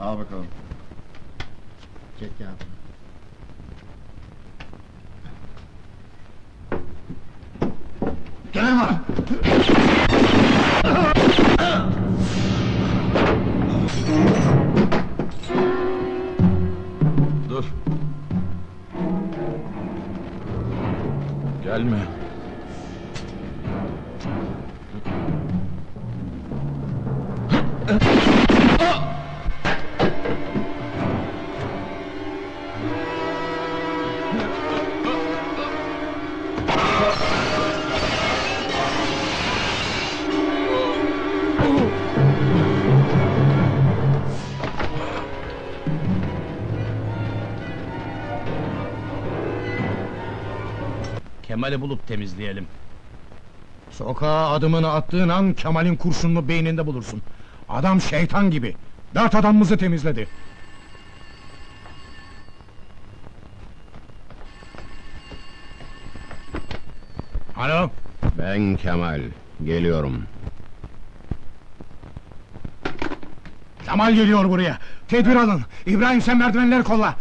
Al bakalım. Çek kağıdını. Gelen var! Dur. Gelme. Kemal'i bulup temizleyelim. Sokağa adımını attığın an Kemal'in kurşununu beyninde bulursun. Adam şeytan gibi. Dört adamımızı temizledi. Alo, Ben Kemal, geliyorum. Kemal geliyor buraya. Tedbir alın. İbrahim sen merdivenleri kolla.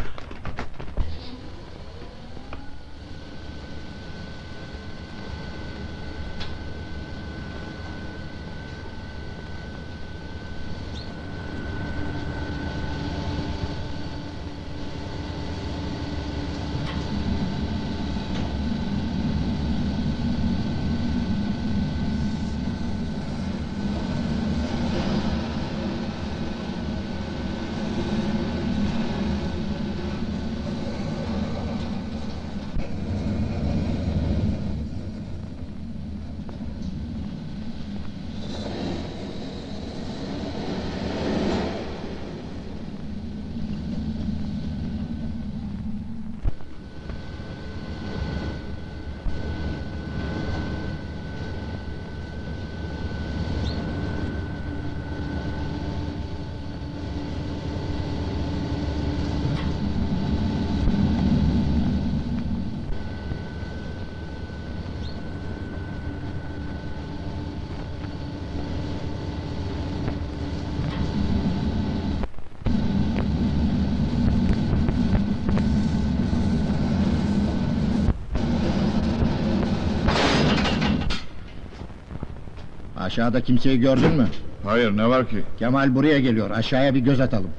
Aşağıda kimseyi gördün mü? Hayır ne var ki? Kemal buraya geliyor. Aşağıya bir göz atalım.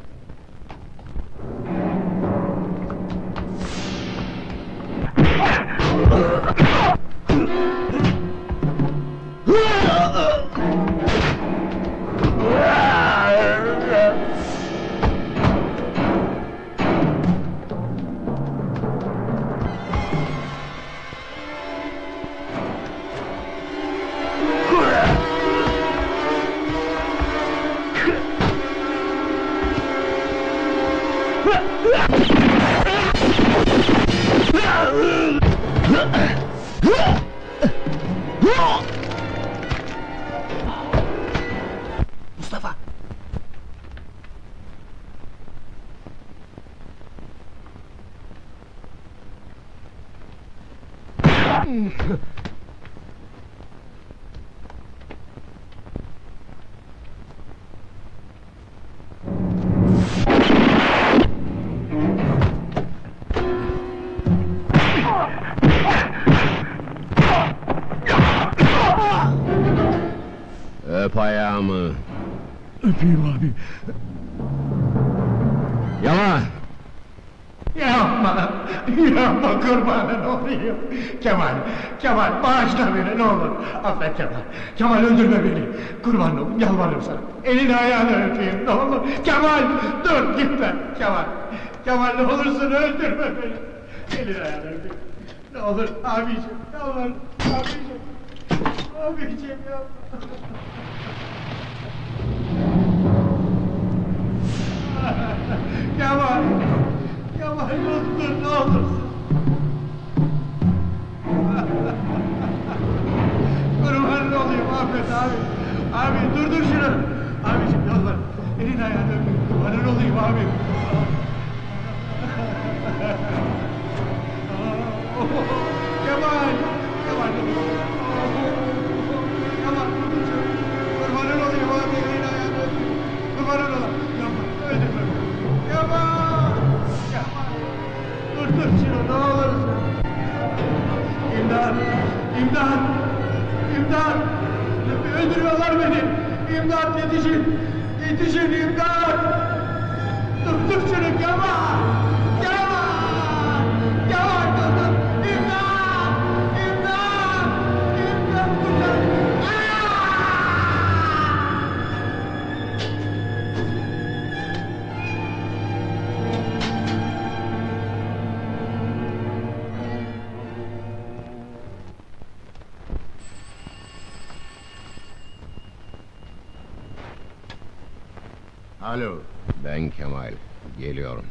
Mm-hmm. Öp ayağımı. Öpeyim abi. Yala! Yapma! Yapma kurbanın olayım! Kemal! Kemal bağışla beni ne olur! Affet Kemal! Kemal öldürme beni! Kurban olayım yalvarırım sana! Elini ayağını öpeyim ne olur! Kemal! Dur gitme! Kemal! Kemal ne olursun öldürme beni! Elini ayağını öpeyim! Ne olur abiciğim yalvarırım! Abiciğim! Abiciğim yapma! Kemal! Kemal dur ne olursun! Kurban olayım affet abi! Abi durdur şunu! Abiciğim yalvar! Elin ayağını öpeyim! Kurbanın olayım abi! Kemal! Kemal İmdat yetişin! Yetişin imdat! Şunu Kemal! Alo. Ben Kemal. Geliyorum.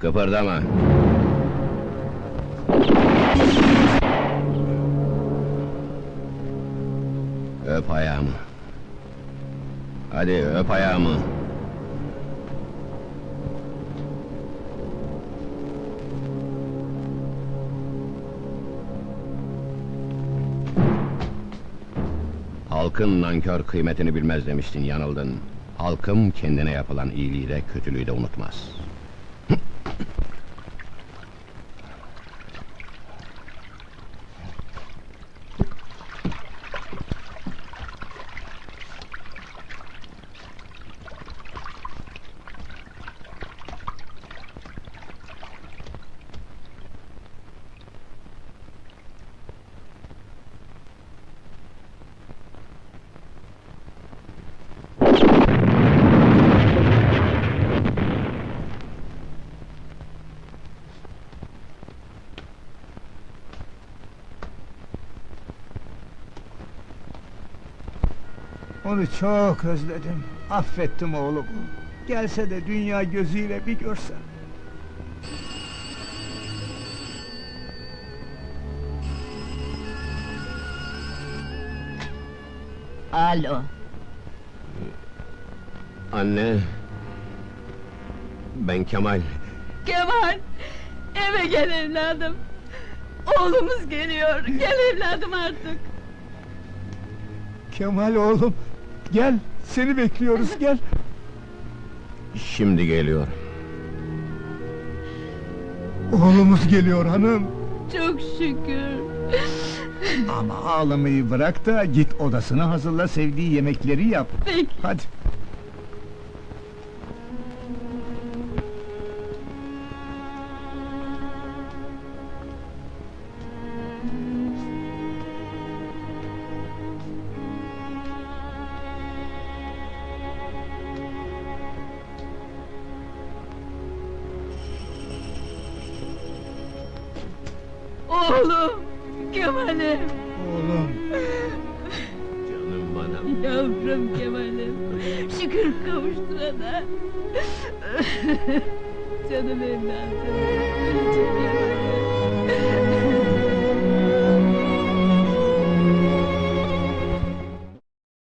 Kıpırdama. Öp ayağımı. Hadi öp ayağımı. Halkın nankör kıymetini bilmez demiştin, yanıldın. Halkım kendine yapılan iyiliği de kötülüğü de unutmaz. Onu çok özledim. Affettim oğlumu. Gelse de dünya gözüyle bir görse. Alo. Anne... Ben Kemal. Kemal. Eve gel evladım. Oğlumuz geliyor. Gel evladım artık. Kemal oğlum, gel. Seni bekliyoruz, gel. Şimdi geliyor. Oğlumuz geliyor hanım. Çok şükür. Ama ağlamayı bırak da git odasına hazırla sevdiği yemekleri yap. Peki. Hadi. Kemal'im. Oğlum, Canım. Yavrum Kemal'im. Şükür kavuşturana. Canım evladım. Biricik Kemal'im.